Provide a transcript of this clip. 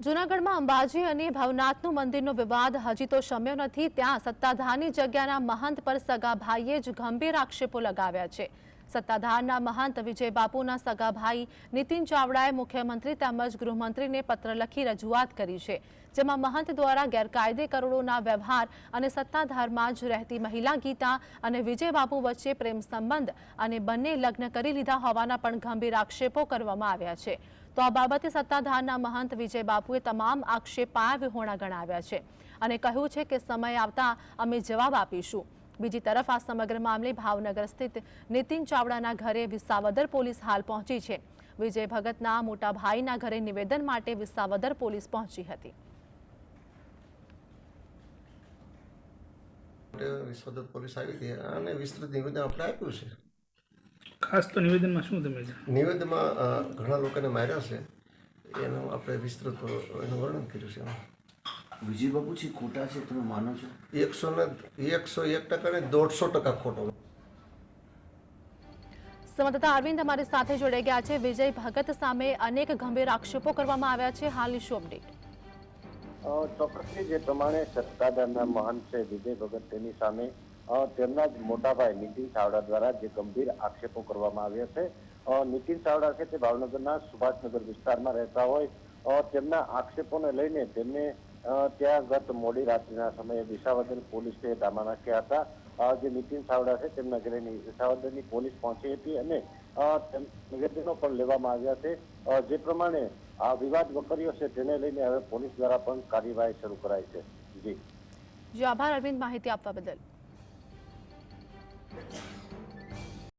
જૂનાગઢમાં અંબાજી અને ભવનાથનું મંદિરનો વિવાદ હજી તો શમ્યો નથી. ત્યાં સત્તાધારની જગ્યાના મહંત પર સગા ભાઈએ જ ગંભીર આક્ષેપો લગાવ્યા છે. સત્તાધારના મહંત વિજય બાપુના સગા ભાઈ નીતિન ચાવડાએ મુખ્યમંત્રી તેમજ ગૃહમંત્રીને પત્ર લખી રજૂઆત કરી છે, જેમાં મહંત દ્વારા ગેરકાયદે કરોડોના વ્યવહાર અને સત્તાધારમાં જ રહેતી મહિલા ગીતા અને વિજય બાપુ વચ્ચે પ્રેમ સંબંધ અને બંને લગ્ન કરી લીધા હોવાના પણ ગંભીર આક્ષેપો કરવામાં આવ્યા છે. તો આ બાબતે સત્તાધારના મહંત વિજય બાપુએ તમામ આક્ષેપ પાયાવિહોણા ગણાવ્યા છે અને કહ્યું છે કે સમય આવતા અમે જવાબ આપીશું. બીજી તરફ આ સમગ્ર મામલે ભાવનગર સ્થિત નીતિન ચાવડાના ઘરે વિસાવદર પોલીસ હાલ પહોંચી છે. વિજય ભગતના મોટા ભાઈના ઘરે નિવેદન માટે વિસાવદર પોલીસ પહોંચી હતી. વિશ્વદત પોલીસ આવી હતી અને વિસ્તૃત નિવેદન આપણે આપ્યું છે. ખાસ તો નિવેદનમાં શું તમે નિવેદનમાં ઘણા લોકોને માર્યા છે. એનું આપણે વિસ્તૃત એનું વર્ણન કર્યું છે. વિજય બાબુ છે ખોટા છે તમે માનો છો? એકસો ને એકસો એક ટકા ને દોઢસો ટકા ખોટો. સંવાદદાતા અરવિંદ અમારી સાથે જોડાઈ ગયા છે. વિજય ભગત સામે અનેક ગંભીર આક્ષેપો કરવામાં આવ્યા છે. હાલની શું અપડેટ ચોક્કસથી જે પ્રમાણે સત્તાધારના મહંત છે વિજય ભગત તેની સામે તેમના જ મોટાભાઈ નીતિન ચાવડા દ્વારા જે ગંભીર આક્ષેપો કરવામાં આવ્યા છે. નીતિન ચાવડા છે તે ભાવનગરના સુભાષનગર વિસ્તારમાં રહેતા હોય. તેમના આક્ષેપોને લઈને તેમને ત્યાં ગત મોડી રાત્રિના સમયે વિસાવદર પોલીસે ધામા નાખ્યા હતા. જે નીતિન ચાવડા છે તેમના ઘરે વિસાવદરની પોલીસ પહોંચી હતી અને નિવેદનો પણ લેવામાં આવ્યા છે. જે પ્રમાણે આ વિવાદ વકર્યો છે તેને લઈને હવે પોલીસ દ્વારા પણ કાર્યવાહી શરૂ કરાઈ છે. જી. જી આભાર, અરવિંદ, માહિતી આપવા બદલ. Thank you.